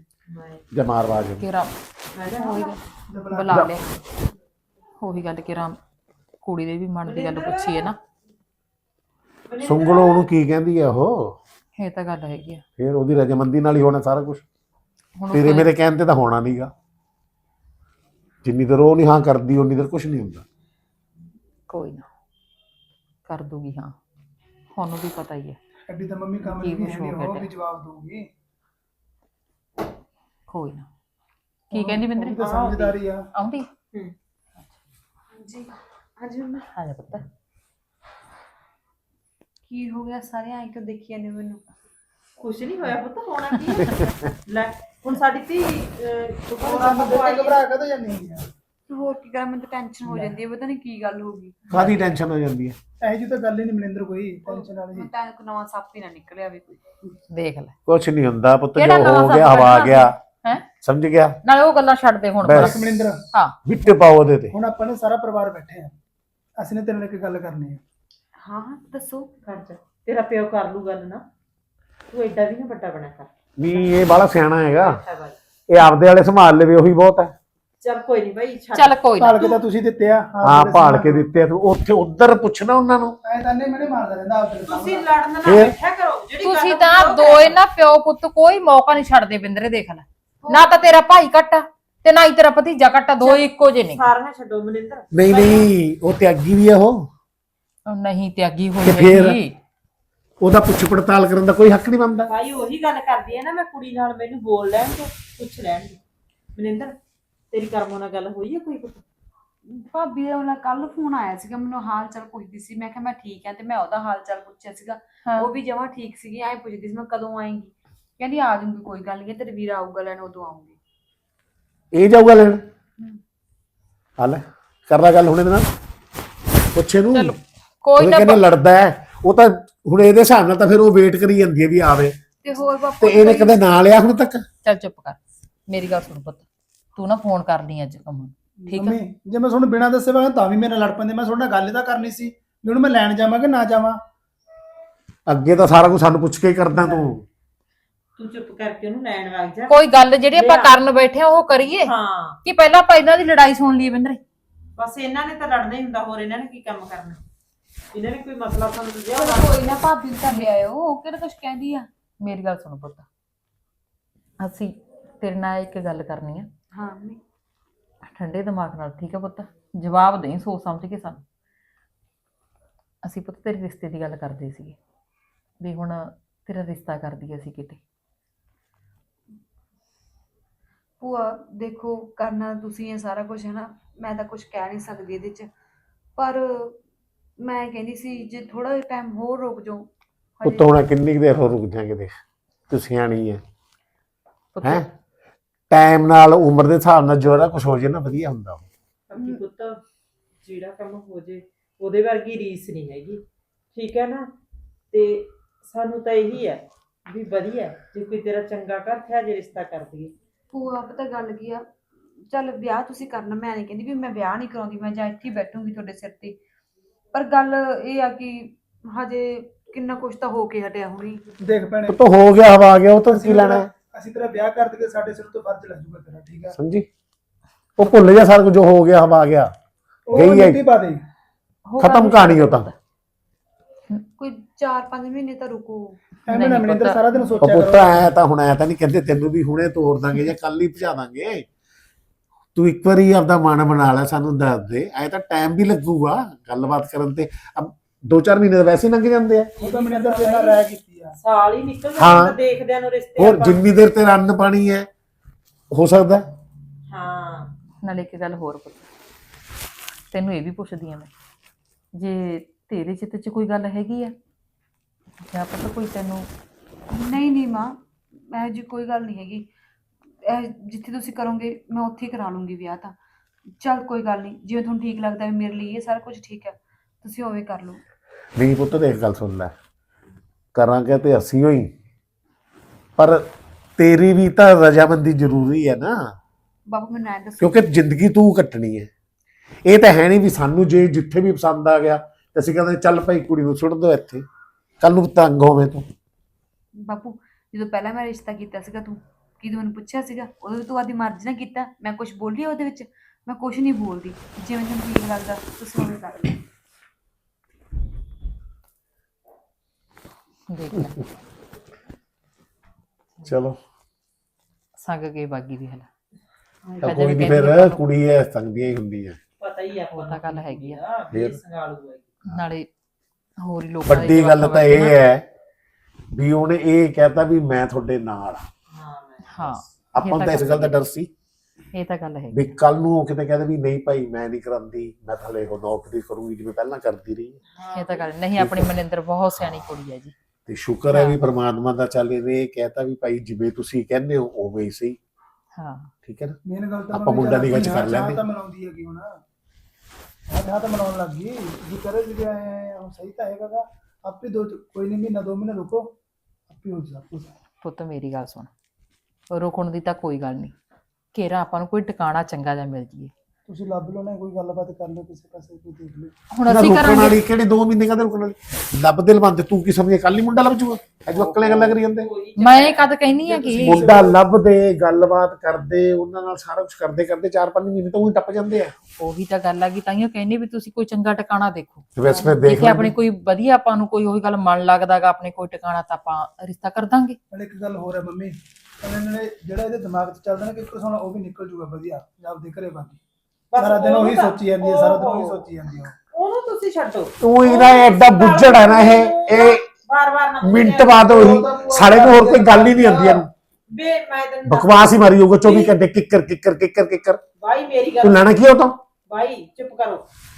ਜਮਾਰ ਬਾਜ ਕਿਰਾ ਮੈਂ ਕਿਹਾ ਹੋਏਗਾ ਬੁਲਾ- ਲਿਆ। ਉਹੀ ਗੱਲ ਕਿਰਾ ਕੁੜੀ ਦੇ ਵੀ ਮਨ ਦੀ ਗੱਲ ਪੁੱਛੀ ਹੈ ਨਾ ਸੁੰਗਲੋ ਉਹਨੂੰ ਕੀ ਕਹਿੰਦੀ ਆ ਉਹ? ਇਹ ਤਾਂ ਗੱਲ ਹੈਗੀ ਆ। ਫਿਰ ਉਹਦੀ ਰਜਮੰਦੀ ਨਾਲ ਹੀ ਹੋਣਾ ਸਾਰਾ ਕੁਝ ਹੁਣ ਉਹ ਤੇਰੇ ਮੇਰੇ ਕਹਿਣ ਤੇ ਤਾਂ ਹੋਣਾ ਨਹੀਂਗਾ ਜਿੰਨੀ ਦੇਰ ਉਹ ਨਹੀਂ ਹਾਂ ਕਰਦੀ ਉਨੀ ਦੇਰ ਕੁਝ ਨਹੀਂ ਹੁੰਦਾ। ਕੋਈ ਨਾ। ਕਰ ਦੂਗੀ ਹਾਂ। ਤੁਹਾਨੂੰ ਵੀ ਪਤਾ ਹੀ ਹੈ। ਐਡੀ ਤਾਂ ਮੰਮੀ ਕੰਮ ਕੀ ਕੁਛ ਹੈ ਨਹੀਂ ਉਹ ਗਿਆ। ਵੀ ਜਵਾਬ ਦਊਗੀ। ਕੋਈ ਨਾ। ਕੀ ਕਹਿੰਦੀ ਉਹ ਬਿੰਦਰੇ ਤਾਂ ਸਮਝਦਾਰੀ ਆ। ਆਉਂਦੀ? ਜੀ ਹਾਂਜੀ ਮੰਮਾ। ਆ ਜਾ ਪੁੱਤ। ਕੀ ਹੋ ਗਿਆ? ਸਾਰੇ ਆਏ ਕਿਉਂ ਦੇਖੀ ਜਾਂਦੇ ਮੈਨੂੰ? ਕੁਛ ਨਹੀਂ ਹੋਇਆ ਪੁੱਤ ਹੋਣਾ ਕੀ ਹੈ? ਲੈ ਹੁਣ ਸਾਡੀ ਧੀ ਉਹਨਾਂ ਨੂੰ ਦੇਖ ਕੇ ਘਬਰਾ ਕਦੋਂ ਜਾਂਦੀ ਤੇ ਹੋਰ ਕੀ ਕਰਾਂ? ਮੈਨੂੰ ਤਾਂ ਟੈਨਸ਼ਨ ਹੋ ਜਾਂਦੀ ਹੈ ਪਤਾ ਨਹੀਂ ਕੀ ਗੱਲ ਹੋ ਗਈ। ਕਾਦੀ ਟੈਨਸ਼ਨ ਹੋ ਜਾਂਦੀ ਹੈ ਇਹੋ ਜਿਹੀ ਤਾਂ ਗੱਲ ਹੀ ਨਹੀਂ ਮਨਿੰਦਰ ਕੋਈ ਟੈਨਸ਼ਨ ਵਾਲੀ। ਹੁਣ ਤਾਂ ਇੱਕ ਨਵਾਂ ਸੱਪ ਹੀ ਨਾ ਨਿਕਲਿਆ ਵੀ ਕੋਈ। ਦੇਖ ਲੈ। ਕੁਝ ਨਹੀਂ ਹੁੰਦਾ ਪੁੱਤ ਕਿਹੜਾ ਜੋ ਨਵਾਂ ਹੋ ਗਿਆ ਸੱਪ ਹਵਾ ਕੱਢਣਾ ਗਿਆ। ਹੈ? ਸਮਝ ਗਿਆ? ਨਾਲੇ ਉਹ ਗੱਲਾਂ ਛੱਡ ਦੇ ਹੁਣ ਬਸ। ਬਸ ਮਨਿੰਦਰ। ਹਾਂ। ਮਿੱਟੇ ਪਾਓ ਉਹਦੇ ਤੇ। ਹੁਣ ਆਪਾਂ ਨੇ ਸਾਰਾ ਪਰਿਵਾਰ ਬੈਠੇ ਆ। ਅਸੀਂ ਨੇ ਤੇਰੇ ਨਾਲ ਇੱਕ ਗੱਲ ਕਰਨੀ ਆ। ਹਾਂ ਹਾਂ ਦੱਸੋ ਕਰ ਜਾ। ਤੇਰਾ ਪਿਓ ਕਰ ਲੂ ਗੱਲ ਨਾ। ਤੂੰ ਐਡਾ ਵੀ ਨਾ ਵੱਡਾ ਬਣਾ ਕਰ। ਨਹੀਂ ਇਹ ਬਾਲਾ ਸਿਆਣਾ ਹੈਗਾ। ਅੱਛਾ ਬਾਈ। ਇਹ ਆਪਦੇ ਵਾਲੇ ਸੰਭਾਲ ਲਵੇ ਉਹੀ ਬਹੁਤ ਹੈ। ਚੱਲ ਕੋਈ ਨਹੀਂ ਬਾਈ ਛੱਡ। ਚੱਲ ਕੋਈ ਨਾ। ਭਾਲ ਕੇ ਤਾਂ ਤੁਸੀਂ ਦਿੱਤੇ ਆ। ਹਾਂ ਭਾਲ ਕੇ ਦਿੱਤੇ ਆ ਤੂੰ। ਉੱਥੇ ਉਧਰ ਪੁੱਛਣਾ ਉਹਨਾਂ ਨੂੰ। ਐ ਤਾਂ ਨਹੀਂ ਮੈਨੇ ਮਾਰਦਾ ਰਹਿੰਦਾ ਆਪਦੇ ਤੁਸੀਂ ਸਾਹਮਣੇ ਲੜਨ ਨਾ ਫੇਰ? ਬੈਠਿਆ ਕਰੋ। ਜਿਹੜੀ ਗੱਲ ਤੁਸੀਂ ਤਾਂ ਉਹ ਦੋਏ ਨਾ ਪਿਓ ਪੁੱਤ ਕੋਈ ਮੌਕਾ ਨਹੀਂ ਛੱਡਦੇ ਬਿੰਦਰੇ ਦੇਖ ਲੈ। ਨਾ ਤਾਂ ਤੇਰਾ ਭਾਈ ਕੱਟਾ ਤੇ ਨਾ ਹੀ ਤੇਰਾ ਭਤੀਜਾ ਕੱਟਾ ਦੋ ਇੱਕੋ ਜਿਹੇ ਨੇ। ਸਾਰੀਆਂ ਛੱਡੋ ਮਨਿੰਦਰ। ਨਹੀਂ ਨਹੀਂ ਉਹ ਤਿਆਗੀ ਵੀ ਹੈ ਉਹ। ਉਹ ਨਹੀਂ ਤਿਆਗੀ ਹੋਈ ਤੇ ਫੇਰ? ਹੈਗੀ। ਉਹਦਾ ਪੁੱਛ ਪੜਤਾਲ ਕਰਨ ਦਾ ਕੋਈ ਹੱਕ ਨਹੀਂ ਬਣਦਾ। ਭਾਈ ਉਹੀ ਗੱਲ ਕਰਦੀ ਹੈ ਨਾ ਮੈਂ ਕੁੜੀ ਨਾਲ ਮੈਨੂੰ ਬੋਲ ਲੈਣ ਤੇ ਪੁੱਛ ਲੈਣ ਦੇ ਮਨਿੰਦਰ ਤੇਰੀ ਕਰਮੋਂ ਨਾਲ ਗੱਲ ਹੋਈ ਹੈ ਕੋਈ ਪੁੱਤ? ਭਾਬੀ ਦਾ ਉਹਨਾਂ ਕੱਲ ਫੋਨ ਆਇਆ ਸੀਗਾ ਮੈਨੂੰ ਹਾਲ ਚਾਲ ਪੁੱਛਦੀ ਸੀ। ਮੈਂ ਕਿਹਾ ਮੈਂ ਠੀਕ ਆ ਤੇ ਮੈਂ ਉਹਦਾ ਹਾਲ ਚਾਲ ਪੁੱਛਿਆ ਸੀਗਾ। ਹਾਂ। ਉਹ ਵੀ ਜਮਾਂ ਠੀਕ ਸੀਗੀ ਐਂ ਪੁੱਛਦੀ ਸੀ ਮੈਂ ਕਦੋਂ ਆਏਂਗੀ? ਕਹਿੰਦੀ ਆ ਜਾਊਂਗੀ ਕੋਈ ਗੱਲ ਨਹੀਂ ਤੇਰੇ ਵੀਰ ਆਊਗਾ ਲੈਣ ਉਦੋਂ ਆਉਂਗੀ ਇਹ ਜਾਊਗਾ ਲੈਣ? ਹਲ ਕਰ ਲੈ ਗੱਲ ਹੁਣ ਇਹਦੇ ਨਾਲ। ਪੁੱਛੇ ਨੂੰ। ਚਲੋ। ਕੋਈ ਨਾ ਕਹਿੰਦੇ ਲੜਦਾ ਹੈ ਉਹ ਤਾਂ ਹੁਣ ਇਹਦੇ ਹਿਸਾਬ ਨਾਲ ਤਾਂ ਫਿਰ ਉਹ ਵੇਟ ਕਰੀ ਜਾਂਦੀ ਹੈ ਵੀ ਆਵੇ। ਤੇ ਹੋਰ ਤੇ ਬਾਪੂ ਇਹਨੇ ਕਦੇ ਨਾ ਲਿਆ ਹੁਣ ਤੱਕ? ਚੱਲ ਚੁੱਪ ਕਰ ਮੇਰੀ ਗੱਲ ਸੁਣ ਪੁੱਤ ਤੂੰ ਨਾ ਫੋਨ ਕਰਦੀ ਅੱਜ ਕਮਨ ਠੀਕ ਮੰਮੀ ਜੇ ਮੈਂ ਤੁਹਾਨੂੰ ਬਿਨਾਂ ਦੱਸੇ ਵਾ ਤਾਂ ਵੀ ਮੇਰੇ ਨਾਲ ਲੜ ਪੈਂਦੇ ਮੈਂ ਤੁਹਾਡੇ ਨਾਲ ਗੱਲ ਹੀ ਤਾਂ ਕਰਨੀ ਸੀ ਵੀ ਉਹਨੂੰ ਮੈਂ ਲੈਣ ਜਾਵਾਂ ਕਿ ਨਾ ਜਾਵਾਂ? ਅੱਗੇ ਤਾਂ ਸਾਰਾ ਕੁਝ ਸਾਨੂੰ ਪੁੱਛ ਕੇ ਹੀ ਕਰਦਾ ਤੂੰ। ਤੂੰ ਚੁੱਪ ਕਰਕੇ ਉਹਨੂੰ ਲੈਣ ਵਗ ਜਾ। ਕੋਈ ਗੱਲ ਜਿਹੜੀ ਆਪਾਂ। ਕਰਨ ਬੈਠੇ ਆ ਉਹ ਕਰੀਏ। ਹਾਂ। ਕਿ ਪਹਿਲਾਂ ਆਪਾਂ ਇਹਨਾਂ ਦੀ ਲੜਾਈ ਸੁਣ ਲਈਏ ਬਿੰਦਰੇ? ਬਸ ਇਹਨਾਂ ਨੇ ਤਾਂ ਲੜਨਾ ਹੀ ਹੁੰਦਾ ਹੋਰ ਇਹਨਾਂ ਨੇ ਕੀ ਕੰਮ ਕਰਨਾ? ਇਹਨਾਂ ਨੇ ਕੋਈ ਮਸਲਾ ਤੁਹਾਨੂੰ ਦੱਸਿਆ ਚਲੋ ਹੋਣਾ ਕੋਈ ਨਾ ਭਾਬੀ ਨੂੰ ਤਾਂ ਲਿਆਇਓ। ਉਹ ਕਿਹੜਾ ਕੁਝ ਕਹਿੰਦੀ ਆ? ਮੇਰੀ ਗੱਲ ਸੁਣ ਪੁੱਤ। ਅਸੀਂ ਤੇਰੇ ਨਾਲ ਇੱਕ ਗੱਲ ਕਰਨੀ ਆ। ਹਾਂ ਮੰਮੀ। ਠੰਡੇ ਦਿਮਾਗ ਨਾਲ ਠੀਕ ਆ ਪੁੱਤ? ਜਵਾਬ ਦੇਈ ਸੋਚ ਸਮਝ ਕੇ ਸਾਨੂੰ। ਅਸੀਂ ਪੁੱਤ ਤੇਰੇ ਰਿਸ਼ਤੇ ਦੀ ਗੱਲ ਕਰਦੇ ਸੀਗੇ। ਵੀ ਹੁਣ ਤੇਰਾ ਰਿਸ਼ਤਾ ਕਰਦੀ ਅਸੀਂ ਕਿਤੇ। ਭੂਆ ਦੇਖੋ ਕਰਨਾ ਤੁਸੀਂ ਇਹ ਸਾਰਾ ਕੁਝ ਹੈ ਨਾ ਮੈਂ ਤਾਂ ਕੁਝ ਕਹਿ ਨਹੀਂ ਸਕਦੀ ਇਹਦੇ 'ਚ। ਪਰ ਮੈਂ ਕਹਿੰਦੀ ਸੀ ਜੇ ਥੋੜਾ ਜਿਹਾ ਟਾਈਮ ਹੋਰ ਰੁਕ ਜਾਓ ਹਜੇ- ਪੁੱਤ ਹੁਣ ਕਿੰਨੀ ਕੁ ਦੇਰ ਹੋਰ ਰੁਕ ਜਾਾਂਗੇ ਦੇਖ ਤੂੰ ਸਿਆਣੀ ਹੈ ਪੁੱਤ ਹੈ? ਟਾਈਮ ਨਾਲ ਉਮਰ ਦੇ ਹਿਸਾਬ ਨਾਲ ਜਿਹੜਾ ਕੁਝ ਹੋ ਜੇ ਨਾ ਵਧੀਆ ਹੁੰਦਾ ਉਹ। ਬਾਕੀ ਪੁੱਤ ਜਿਹੜਾ ਕੰਮ ਹੋ ਜੇ ਉਹਦੇ ਵਰਗੀ ਰੀਸ ਨਹੀਂ ਹੈਗੀ ਠੀਕ ਹੈ ਨਾ? ਤੇ ਸਾਨੂੰ ਤਾਂ ਇਹੀ ਹੈ ਵੀ ਵਧੀਆ ਹੈ, ਜੇ ਕੋਈ ਤੇਰਾ ਚੰਗਾ ਘਰ ਥਿਆ ਜੇ ਰਿਸ਼ਤਾ ਕਰ ਦਈਏ। ਭੂਆ ਪਤਾ ਗੱਲ ਕੀ ਆ? ਚੱਲ ਵਿਆਹ ਤੁਸੀਂ ਕਰਨਾ ਮੈਂ ਨਹੀਂ ਕਹਿੰਦੀ ਵੀ ਮੈਂ ਵਿਆਹ ਨਹੀਂ ਕਰਾਉਂਦੀ ਮੈਂ ਜਾਂ ਇੱਥੇ ਹੀ ਬੈਠੂੰਗੀ ਤੁਹਾਡੇ ਸਿਰ ਤੇ। ਪਰ ਗੱਲ ਇਹ ਆ ਕਿ ਹਜੇ ਕਿੰਨਾ ਕੁਛ ਤਾਂ ਹੋ ਕੇ ਹਟਿਆ ਹੁਣੀ। ਦੇਖ ਭੈਣੇ ਉਹ ਤਾਂ ਹੋ ਗਿਆ ਹਵਾ ਆ ਗਿਆ ਉਹ ਤਾਂ ਅਸੀਂ ਕੀ ਲੈਣਾ? ਹੈ? ਅਸੀਂ ਤੇਰਾ ਵਿਆਹ ਕਰ ਦਈਏ ਸਾਡੇ ਸਿਰ ਤੋਂ ਫਰਜ਼ ਲੱਜੂਗਾ ਤੇਰਾ ਠੀਕ ਆ? ਸਮਝੀ ਉਹ ਭੁੱਲ ਜਾ ਸਾਰਾ ਕੁਝ ਜੋ ਹੋ ਗਿਆ ਹਵਾ ਆ ਗਿਆ। ਉਹ ਗਈ ਹੈ। ਨੀਤੀ ਪਾ ਦੇ। ਹੋ ਖਤਮ ਗੱਲ ਕਹਾਣੀ ਉਹ ਤਾਂ। ਕੋਈ 4-5 ਮਹੀਨੇ ਤਾਂ ਰੁਕੋ। ਐਵੇਂ ਨਾ ਨਹੀਂ ਮਨਿੰਦਰ ਪਤਾ। ਸਾਰਾ ਦਿਨ ਉਹ ਸੋਚਿਆ ਪੁੱਤ ਕਰੋ। ਐ ਤਾਂ ਹੁਣ ਐ ਤਾਂ ਨਹੀਂ ਕਹਿੰਦੇ ਤੈਨੂੰ ਵੀ ਹੁਣੇ ਤੋੜ ਦਾਂਗੇ ਜਾਂ ਕੱਲ ਹੀ ਭਜਾ ਦਾਂਗੇ। ਤੂੰ ਇੱਕ ਵਾਰੀ ਆਪਦਾ ਮਨ ਬਣਾ ਲੈ ਸਾਨੂੰ ਦੱਸ ਦੇ। ਐ ਤਾਂ ਟਾਈਮ ਵੀ ਲੱਗੂਗਾ ਗੱਲਬਾਤ ਕਰਨ ਤੇ। ਅਬ ਦੋ ਚਾਰ ਮਹੀਨੇ ਤਾਂ ਵੈਸੇ ਹੀ ਲੰਘ ਜਾਂਦੇ ਆ। ਉਹ ਤਾਂ ਮਨਿੰਦਰ ਤੇਰੇ ਨਾਲ ਰਹਿ ਕੀਤੀ ਆ। ਸਾਲ ਹੀ ਨਿਕਲ ਹਾਂ। ਜਾਂਦਾ ਦੇਖਦਿਆਂ ਨੂੰ ਰਿਸ਼ਤੇ ਹੋਰ ਆਪਾਂ। ਜਿੰਨੀ ਦੇਰ ਤੇ ਅੰਨ ਪਾਣੀ ਹੈ ਹੋ ਸਕਦਾ ਹਾਂ? ਨਾਲੇ ਇੱਕ ਗੱਲ ਹੋਰ ਪੁੱਤ। ਤੈਨੂੰ ਇਹ ਵੀ ਪੁੱਛਦੀ ਆ ਮੈਂ। ਜੇ ਤੇਰੇ ਚਿੱਤ 'ਚ ਕੋਈ ਗੱਲ ਹੈਗੀ ਆ? ਜਾਂ ਪਤਾ ਕੋਈ ਤੈਨੂੰ ਨਹੀਂ ਨਹੀਂ ਮਾਂ ਇਹ ਜੀ ਕੋਈ ਗੱਲ ਨਹੀਂ ਹੈਗੀ। ਇਹ ਜਿੱਥੇ ਤੁਸੀਂ ਕਰੋਗੇ ਮੈਂ ਉੱਥੇ ਹੀ ਕਰਾ ਲੂੰਗੀ ਵਿਆਹ ਤਾਂ। ਚਲ ਕੋਈ ਗੱਲ ਨਹੀਂ ਜਿਵੇਂ ਤੁਹਾਨੂੰ ਠੀਕ ਲੱਗਦਾ ਹੈ ਮੇਰੇ ਲਈ ਇਹ ਸਾਰਾ ਕੁਝ ਠੀਕ ਹੈ ਤੁਸੀਂ ਉਵੇਂ ਕਰ ਲਓ। ਨਹੀਂ ਪੁੱਤ ਦੇਖ ਗੱਲ ਸੁਣ ਲੈ। ਕਰਾਂਗੇ ਤੇ ਅਸੀਂ ਹੋਈ। ਪਰ ਤੇਰੀ ਵੀ ਤਾਂ ਰਜਾਮੰਦੀ ਜ਼ਰੂਰੀ ਹੈ ਨਾ। ਬਾਬੂ ਮੈਨੂੰ ਐਂ ਦੱਸੋ। ਕਿਉਂਕਿ ਜ਼ਿੰਦਗੀ ਤੂੰ ਕੱਟਣੀ ਹੈ। ਇਹ ਤਾਂ ਹੈ ਨਹੀਂ ਵੀ ਸਾਨੂੰ ਜੇ ਜਿੱਥੇ ਵੀ ਪਸੰਦ ਆ ਗਿਆ ਤੇ ਅਸੀਂ ਕਹਿੰਦੇ ਚੱਲ ਭਾਈ ਕੁੜੀ ਨੂੰ ਸੁੱਟ ਦੋ ਇੱਥੇ। ਕੱਲ ਨੂੰ ਤੰਗ ਹੋਵੇਂ ਤੂੰ। ਬਾਪੂ ਜਦੋਂ ਪਹਿਲਾਂ ਮੈਂ ਰਿਸ਼ਤਾ ਕੀਤਾ ਸੀਗਾ ਤੂੰ ਕੀ ਤੂੰ ਮੈਨੂੰ ਪੁੱਛਿਆ ਸੀਗਾ ਉਦੋਂ ਤੂੰ ਆਪਦੀ ਮਰਜ਼ੀ ਨਾਲ ਕੀਤਾ ਮੈਂ ਕੁਝ ਬੋਲੀ ਉਹਦੇ ਵਿੱਚ? ਮੈਂ ਕੁਝ ਨਹੀਂ ਬੋਲਦੀ ਜਿਵੇਂ ਤੁਹਾਨੂੰ ਠੀਕ ਲੱਗਦਾ ਤੁਸੀਂ ਉਵੇਂ ਕਰ ਲਓ। ਦੇਖ ਲੈ। ਚਲੋ। ਸੰਗ ਕੇ ਬਾਗੀ ਦੀ ਹਲਾ ਤਾਂ ਕੋਈ ਵੀ ਨਹੀਂ ਫਿਰ ਕੁੜੀ ਐ ਸੰਗਦੀਆਂ ਹੀ ਹੁੰਦੀਆਂ ਪਤਾ ਹੀ ਆ ਉਹ ਤਾਂ ਗੱਲ ਹੈਗੀ ਆ। ਫੇਰ ਸੰਗਾਲੂ ਹੈ ਨਾਲੇ ਹੋਰ ਹੀ ਲੋਕਾਂ ਦੇ ਵੱਡੀ ਗੱਲ ਤਾਂ ਇਹ ਹੈ ਵੀ ਉਹਨੇ ਇਹ ਕਹਿਤਾ ਵੀ ਮੈਂ ਤੁਹਾਡੇ ਨਾਲ ਆ। ਹਾਂ ਹਾਂ ਆਪਾਂ ਨੂੰ ਤਾਂ ਇਸ ਗੱਲ ਦਾ ਡਰ ਸੀ। ਇਹ ਤਾਂ ਗੱਲ ਹੈਗੀ। ਵੀ ਕੱਲ ਨੂੰ ਉਹ ਕਿਤੇ ਕਹਿੰਦੇ ਵੀ ਨਹੀਂ ਭਾਈ ਮੈਂ ਨਹੀਂ ਕਰਾਂਦੀ ਮੈਂ ਥਲੇ ਉਹ ਨੌਕਰੀ ਕਰੂੰਗੀ ਜਿਵੇਂ ਪਹਿਲਾਂ ਕਰਦੀ ਰਹੀ। ਇਹ ਤਾਂ ਗੱਲ ਨਹੀਂ ਆਪਣੀ ਮਨਿੰਦਰ ਬਹੁਤ ਸਿਆਣੀ ਕੁੜੀ ਹੈ ਜੀ। ਤੇ ਸ਼ੁਕਰ ਹੈ ਵੀ ਪ੍ਰਮਾਤਮਾ ਦਾ ਚੱਲ ਇਹਨੇ ਇਹ ਕਹਿਤਾ ਵੀ ਭਾਈ ਜਿਵੇਂ ਤੁਸੀਂ ਕਹਿੰਦੇ ਹੋ ਉਵੇਂ ਹੀ ਸਹੀ। ਹਾਂ। ਠੀਕ ਹੈ ਨਾ? ਮੇਨ ਗੱਲ ਤਾਂ ਆਪਾਂ ਮੁੰਡਾ ਦੀ ਗੱਲ ਕਰ ਲੈਂਦੇ। ਤਾਂ ਮਨਾਉਂਦੀ ਹੈਗੀ ਹੁਣ। ਹਾਂ ਤਾਂ ਮਨਾਉਣ ਲੱਗ ਗਈ। ਜੀ ਕਰੇ ਜੀ ਆਏ ਹੁਣ ਸਹੀ ਤਾਂ ਹੈਗਾ ਗਾ। ਆਪੇ ਦੋ ਕੋਈ ਨਹੀਂ ਮਹੀਨਾ ਦੋ ਮਹੀਨੇ ਰੁਕੋ। ਆਪੇ ਹੋ ਜਾ ਪੁੱਤ ਮੇਰੀ ਗੱਲ ਸੁਣ। ਰੁਕਣ ਦੀ ਤਾਂ ਕੋਈ ਗੱਲ ਨਹੀਂ। ਕੇਰਾ ਆਪਾਂ ਨੂੰ ਕੋਈ ਟਿਕਾਣਾ ਚੰਗਾ ਜਿਹਾ ਮਿਲ ਜੀਏ। ਤੁਸੀਂ ਲੱਭ ਲਓ ਨਾ ਕੋਈ ਗੱਲਬਾਤ ਕਰ ਲਓ ਕਿਸੇ ਪਾਸੇ ਕੋਈ ਦੇਖ ਲਓ। ਹੁਣ ਅਸੀਂ ਰੁਕਣ ਕਰਾਂਗੇ ਵਾਲੀ ਕਿਹੜੇ 2 ਮਹੀਨੇ ਕਦੇ ਰੁਕਣ ਵਾਲੀ? ਲੱਭ ਦਿਲ ਬੰਦ ਤੂੰ ਕੀ ਸਮਝੇ ਕੱਲ ਹੀ ਮੁੰਡਾ ਲੱਭ ਜੂਗਾ? ਅਜੋ ਅਕਲੇ ਗੱਲਾਂ ਕਰੀ ਜਾਂਦੇ। ਮੈਂ ਕਦ ਕਹਿਨੀ ਆ ਕਿ ਮੁੰਡਾ ਲੱਭਦੇ ਗੱਲਬਾਤ ਕਰਦੇ ਉਹਨਾਂ ਨਾਲ ਸਾਰਾ ਕੁਝ ਕਰਦੇ ਕਰਦੇ 4-5 ਮਹੀਨੇ ਤਾਂ ਉਹੀ ਟੱਪ ਜਾਂਦੇ ਆ। ਉਹੀ ਤਾਂ ਗੱਲ ਆ ਕਿ ਤਾਈਓ ਕਹਿੰਨੀ ਵੀ ਤੁਸੀਂ ਕੋਈ ਚੰਗਾ ਟਿਕਾਣਾ ਦੇਖੋ। ਵੈਸੇ ਫਿਰ ਦੇਖ ਦੇਖੇ ਆਪਣੇ ਕੋਈ ਵਧੀਆ ਆਪਾਂ ਨੂੰ ਕੋਈ ਉਹੀ ਗੱਲ ਮਨ ਲੱਗਦਾਗਾ ਆਪਣੇ ਕੋਈ ਟਿਕਾਣਾ ਤਾਂ ਆਪਾਂ ਰਿਸ਼ਤਾ ਕਰ ਦਾਂਗੇ। ਪਰ ਇੱਕ ਗੱਲ ਹੋਰ ਹੈ ਮੰਮੀ ਇਹਨਾਂ ਨੇ ਜਿਹੜਾ ਇਹਦੇ ਦਿਮਾਗ 'ਚ ਚੱਲਦਾ ਨਾ ਕਿ ਕਿਸੋਂ ਉਹ ਵੀ ਨਿਕਲ ਜੂਗਾ ਵਧੀਆ ਜਦ ਦੇ ਘਰੇ ਬਾਕੀ ਬਸ ਸਾਰਾ ਦਿਨ ਉਹੀ ਸੋਚੀ ਜਾਂਦੀ ਹੈ ਸਾਰਾ ਦਿਨ ਉਹੀ ਉਹ- ਸੋਚੀ ਜਾਂਦੀ ਹੈ ਉਹਨੂੰ ਤੁਸੀਂ ਛੱਡੋ ਤੂੰ ਇਹਦਾ ਐਡਾ ਬੁੱਝੜ ਹੈ ਨਾ ਇਹ ਇਹ ਬਾਰ-ਬਾਰ ਨਾ ਮਿੰਟ ਬਾਅਦ ਉਹੀ ਸਾਲੇ ਨੂੰ ਹੋਰ ਕੋਈ ਗੱਲ ਹੀ ਨਹੀਂ ਆਉਂਦੀ ਇਹਨੂੰ। ਬੇ ਮੈਂ ਤੈਨੂੰ ਦੱਸ- ਬਕਵਾਸ ਹੀ ਮਾਰੀ ਹੋਊਗਾ 24 ਘੰਟੇ ਕਿੱਕਰ ਕਿੱਕਰ ਕਿੱਕਰ ਕਿੱਕਰ। ਬਾਈ ਮੇਰੀ ਤੂੰ ਗੱਲ ਲੈਣਾ ਕੀ ਹੋ ਤਾਂ? ਬਾਈ ਚੁੱਪ ਕਰੋ।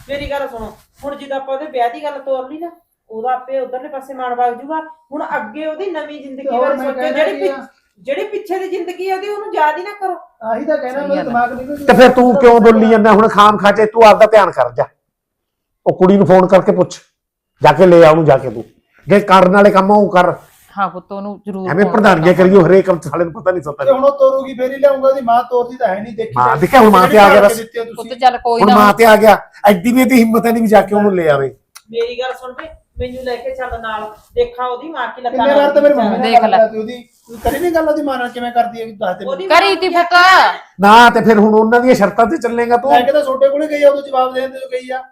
ਮੇਰੀ ਗੱਲ ਸੁਣੋ। ਹੁਣ ਜਦੋਂ ਆਪਾਂ ਉਹਦੇ ਵਿਆਹ ਦੀ ਗੱਲ ਤੋਰ ਲਈ ਨਾ ਉਹਦਾ ਆਪੇ ਉਧਰਲੇ ਪਾਸੇ ਮਨ ਵਗ ਜੂਗਾ। ਹੁਣ ਅੱਗੇ ਉਹਦੀ ਨਵੀਂ ਜ਼ਿੰਦਗੀ ਬਾਰੇ ਸੋਚੋ ਜਿਹੜੀ? ਪਿੱਛ- ਜਿਹੜੀ ਪਿੱਛੇ ਦੀ ਜ਼ਿੰਦਗੀ ਹੈ ਉਹਦੀ ਉਹਨੂੰ ਯਾਦ ਹੀ ਨਾ ਕਰੋ। ਆਹੀ ਤਾਂ ਕਹਿਣਾ ਮੇਰੇ ਹੈ। ਦਿਮਾਗ ਨਿਕਲ ਤੇ ਫਿਰ ਤੂੰ ਕਿਉਂ ਬੋਲੀ ਜਾਂਦਾ? ਹੁਣ ਖਾਮ ਖਾਚੇ ਤੂੰ ਆਪਦਾ ਧਿਆਨ ਕਰ ਜਾ। ਉਹ ਕੁੜੀ ਨੂੰ ਫੋਨ ਕਰਕੇ ਪੁੱਛ। ਜਾ ਕੇ ਲੈ ਆ ਉਹਨੂੰ ਜਾ ਕੇ ਤੂੰ। ਜੇ ਕਰਨ ਵਾਲੇ ਕੰਮ ਆ ਉਹ ਕਰ। ਹਾਂ ਪੁੱਤ ਉਹਨੂੰ ਜ਼ਰੂਰ ਐਵੇਂ ਕਰਨਾ। ਕਰੀਓ ਹਰੇਕ ਕੰਮ ਸਾਲੇ ਨੂੰ ਪਤਾ ਨਹੀਂ ਤੇ ਸਤਾ ਹੁਣ ਉਹ ਤੋਰੂਗੀ ਫੇਰ ਹੀ ਲਿਆਉਂਗਾ ਉਹਦੀ ਮਾਂ ਤੋਰਦੀ ਤਾਂ ਹੈ ਨਹੀਂ ਦੇਖੀ ਮਾਂ ਤਾਂ- ਦੇਖਿਆ ਹੁਣ ਮਾਂ ਤੇ ਆ ਗਿਆ ਬਸ। ਹੋ ਪੁੱਤ ਚੱਲ ਕੋਈ ਹੁਣ ਨਾ। ਮਾਂ ਤੇ ਆ ਗਿਆ। ਐਡੀ ਵੀ ਇਹਦੀ ਹਿੰਮਤ ਹੈ ਨਹੀਂ ਵੀ ਜਾ ਕੇ ਉਹਨੂੰ ਲੈ ਆਵੇ। ਮੇਰੀ ਗੱਲ ਸੁਣ ਬੇ ਮੈਨੂੰ ਲੈ ਕੇ ਚੱਲ ਨਾਲ। ਦੇਖਾਂ ਉਹਦੀ ਮਾਂ ਕੀ ਲੱਤਾਂ ਕਿੰਨੇ ਵਾਰ ਤਾਂ ਮੇਰੀ ਮੰਮੀ ਦੇਖ ਲੈ। ਉਹਦੀ? ਤੂੰ ਕਰੀ ਨਹੀਂ ਗੱਲ ਉਹਦੀ ਮਾਂ ਨਾਲ ਕਿਵੇਂ ਕਰਦੀ ਹੈ ਦੱਸ ਦੇ ਉਹਦੀ ਕਰੀ ਤੀ ਪੁੱਤ ਨਾ ਤੇ ਫਿਰ ਹੁਣ ਉਹਨਾਂ ਦੀਆਂ ਸ਼ਰਤਾਂ ਤੇ ਚੱਲੇਗਾ ਤੂੰ। ਮੈਂ ਕਿਹਾ ਛੋਟੇ ਕੋਲੇ ਗਈ ਆ ਉਦੋਂ ਜਵਾਬ ਦੇਣ ਤੇ ਗਈ ਆ।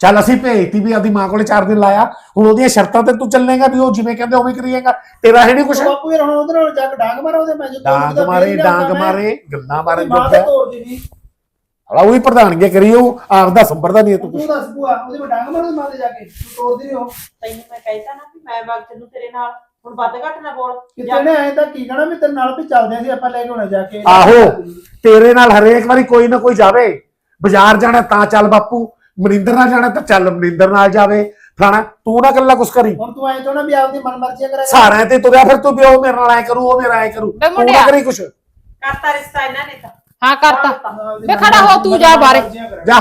ਚੱਲ ਅਸੀਂ ਭੇਜਤੀ ਵੀ ਆਪਦੀ ਮਾਂ ਕੋਲੇ 4 ਦਿਨ ਲਾਇਆ। ਹੁਣ ਉਹਦੀਆਂ ਸ਼ਰਤਾਂ ਤੇ ਤੂੰ ਚੱਲੇਗਾ ਵੀ ਉਹ ਜਿਵੇਂ ਕਹਿੰਦੇ ਉਵੇਂ ਕਰੀਏਗਾ। ਤੇਰਾ ਹੈ ਨਹੀਂ ਕੁਛ? ਬਾਪੂ ਯਾਰ ਹੁਣ ਉਹਦੇ ਨਾਲ ਜਾ ਕੇ ਡਾਂਗ ਮਾਰਾ ਉਹਦੇ ਮੈਂ ਜੋ ਡਾਂਗ ਮਾਰੇ ਡਾਂਗ ਮਾਰੇ ਗੱਲਾਂ ਮਾਰੇ ਮਾਂ ਜੋਗਾ। ਤੇ ਤੋਰਦੀ ਨਹੀਂ ਹਲਾ ਉਹੀ ਪ੍ਰਧਾਨਗੀ ਕਰੀ ਉਹ? ਆਪਦਾ ਸੰਭਰਦਾ ਨਹੀਂ ਤੂੰ ਤੂੰ ਕੁਛ ਦੱਸ ਭੂਆ ਉਹਦੇ ਮੈਂ ਡਾਂਗ ਮਾਰੂ ਮਾਂ ਦੇ ਜਾ ਕੇ। ਤੂੰ ਨਹੀਂ ਉਹ ਤੈਨੂੰ ਮੈਂ ਕਹਿਤਾ ਨਾ ਵੀ ਮੈਂ ਵਗ ਚੱਲੂ ਤੇਰੇ ਨਾਲ ਹੁਣ ਵੱਧ ਘੱਟ ਨਾ ਬੋਲ। ਕਿਤੇ ਨੇ ਐਂ ਤਾਂ ਕੀ ਕਹਣਾ ਵੀ ਤੇਰੇ ਨਾਲ ਵੀ ਚੱਲਦੇ ਸੀ ਆਪਾਂ ਲੈ ਕੇ ਹੋਣਾ ਜਾ ਕੇ। ਆਹੋ। ਤੇਰੇ ਨਾਲ ਹਰੇਕ ਵਾਰੀ ਕੋਈ ਨਾ ਕੋਈ ਜਾਵੇ। ਬਾਜ਼ਾਰ ਜਾਣਾ ਤਾਂ ਚੱਲ ਬਾਪੂ ਮਨਿੰਦਰ ਨਾਲ ਜਾਣਾ ਤਾਂ ਚੱਲ ਮਨਿੰਦਰ ਨਾਲ ਜਾਵੇ। ਫਲਾਣਾ ਤੂੰ ਨਾ ਗੱਲਾਂ ਕੁਛ ਕਰੀ। ਹੁਣ ਤੂੰ ਐਂ ਚਾਹਣਾ ਵੀ ਆਪਦੀ ਮਨਮਰਜ਼ੀ ਕਰੇ ਸਾਰਿਆਂ ਤੇ ਤੁਰਿਆ ਫਿਰ ਤੂੰ ਵੀ ਉਹ ਮੇਰੇ ਨਾਲ ਐ ਕਰੂ ਉਹ ਮੇਰਾ ਐ ਕਰੂ। ਬੇ ਤੂੰ ਨਾ ਮੁੰਡਿਆ। ਕਰੀ ਕੁਛ। ਕਰਤਾ ਰਿਸ਼ਤਾ ਇਹਨਾਂ ਨੇ ਤਾਂ। ਹਾਂ ਕਰਤਾ। ਵੇ ਖੜਾ ਹੋ ਤੂੰ ਜਾ ਬਾਹਰੇ। ਜਾ।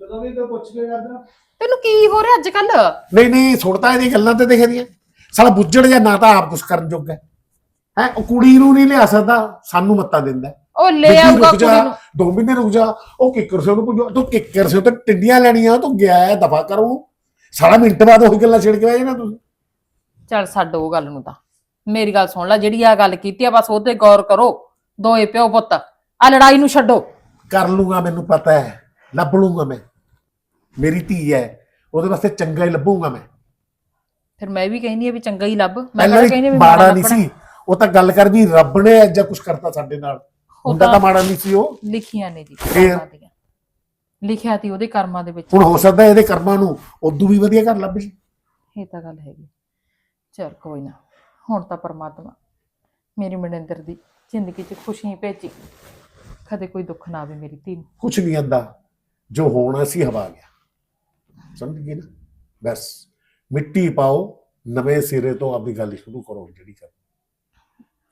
ਜਦੋਂ ਵੀ ਕੋਈ ਪੁੱਛ ਕੇ ਕਰਦਾ। ਤੈਨੂੰ ਕੀ ਹੋ ਰਿਹਾ ਅੱਜ ਕੱਲ ਨਹੀਂ ਨਹੀਂ ਸੁਣਤਾ ਇਹਦੀ ਗੱਲਾਂ ਤੇ ਦਿਖਦੀਆਂ। ਸਾਲਾ ਬੁੱਝੜ ਜਾਂ ਨਾ ਤਾਂ ਆਪ ਕੁਛ ਕਰਨ ਜੋਗਾ ਹੈ। ਉਹ ਕੁੜੀ ਨੂੰ ਨਹੀਂ ਲਿਆ ਸਕਦਾ ਸਾਨੂੰ ਮੱਤਾ ਦਿੰਦਾ ਹੈ। ਉਹ ਲੈ ਤੂੰ ਆਊਗਾ ਰੁਕ ਜਾ, ਕੁੜੀ ਨੂੰ। ਦੋ ਮਹੀਨੇ ਰੁਕ ਜਾ ਉਹ ਕਿੱਕਰ ਸੇ ਉਹਨੂੰ ਪੁੱਛੋ ਤੂੰ ਕਿੱਕਰ ਸੇ ਤੇ ਟਿੰਡੀਆਂ ਲੈਣੀਆਂ ਤੂੰ ਗਿਆ ਹੈ ਦਫਾ ਕਰ। ਸਾਲਾ ਮਿੰਟ ਬਾਅਦ ਉਹੀ ਗੱਲਾਂ ਛੇੜ ਕੇ ਬਹਿ ਜਾਣਾ ਤੁਸੀਂ। ਚੱਲ ਛੱਡ ਉਹ ਗੱਲ ਨੂੰ ਤਾਂ। ਮੇਰੀ ਗੱਲ ਸੁਣ ਲੈ ਜਿਹੜੀ ਆ ਗੱਲ ਕੀਤੀ ਆ ਬਸ ਉਹਤੇ ਗੌਰ ਕਰੋ। ਦੋਏ ਪਿਓ ਪੁੱਤ ਆ ਲੜਾਈ ਨੂੰ ਛੱਡੋ। ਕਰ ਲੂੰਗਾ ਮੈਨੂੰ ਪਤਾ ਹੈ ਲੱਭ ਲੂੰਗਾ ਮੈਂ। ਮੇਰੀ ਧੀ ਹੈ ਉਹਦੇ ਵਾਸਤੇ ਚੰਗਾ ਹੀ ਲੱਭੂੰਗਾ ਮੈਂ। ਫਿਰ ਮੈਂ ਵੀ ਕਹਿੰਦੀ ਆ ਵੀ ਚੰਗਾ ਹੀ ਲੱਭ। ਮੈਂ ਪਹਿਲਾਂ ਕਹਿੰਦੀ ਵੀ ਮਾੜਾ ਨਹੀਂ। ਸੀ। ਉਹ ਤਾਂ ਗੱਲ ਕਰ ਵੀ ਰੱਬ ਨੇ ਐਜਾ ਕੁਝ ਕਰਤਾ ਸਾਡੇ ਨਾਲ। ਹੁੰਦਾ ਤਾਂ ਮਾੜਾ ਨਹੀਂ ਸੀ ਉਹ। ਲਿਖੀਆਂ ਨੇ ਜੀ ਫੇਰ? ਲਿਖਿਆ ਤੀ ਉਹਦੇ ਕਰਮਾਂ ਦੇ ਵਿੱਚ। ਹੁਣ ਹੋ ਸਕਦਾ ਇਹਦੇ ਕਰਮਾਂ ਨੂੰ ਉਦੋਂ ਵੀ ਵਧੀਆ ਘਰ ਲੱਭ। ਜੇ ਇਹ ਤਾਂ ਗੱਲ ਹੈਗੀ। ਚਲ ਕੋਈ ਨਾ ਹੁਣ ਤਾਂ ਪਰਮਾਤਮਾ ਮੇਰੀ ਮਨਿੰਦਰ ਦੀ ਜ਼ਿੰਦਗੀ 'ਚ ਖੁਸ਼ੀਆਂ ਭੇਜੀ। ਕਦੇ ਕੋਈ ਦੁੱਖ ਨਾ ਆਵੇ ਮੇਰੀ ਧੀ ਨੂੰ। ਕੁਝ ਨਹੀਂ ਆਂਦਾ ਜੋ ਹੋਣਾ ਸੀ ਹਵਾ ਗਿਆ। ਸਮਝ ਗਏ ਨਾ? ਬਸ। ਮਿੱਟੀ ਪਾਓ ਨਵੇਂ ਸਿਰੇ ਤੋਂ ਆਪਦੀ ਗੱਲ ਸ਼ੁਰੂ ਕਰੋ ਜਿਹੜੀ ਕਰ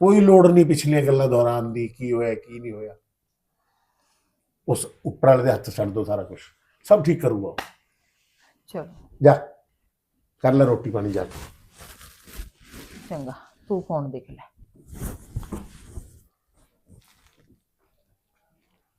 ਕੋਈ ਲੋੜ ਨਹੀਂ ਪਿਛਲੀਆਂ ਗੱਲਾਂ ਦੁਹਰਾਉਣ ਦੀ ਕੀ ਹੋਇਆ ਕੀ ਨਹੀਂ ਹੋਇਆ। ਉਸ ਉੱਪਰ ਵਾਲੇ ਦੇ ਹੱਥ ਛੱਡ ਦੋ ਸਾਰਾ ਕੁਝ ਸਭ ਠੀਕ ਕਰੂਗਾ। ਚਲ। ਜਾ ਕਰ ਲੈ ਰੋਟੀ ਪਾਣੀ ਜਾ ਕੇ। ਚੰਗਾ ਤੂੰ ਫੋਨ ਦੇਖ ਲੈ।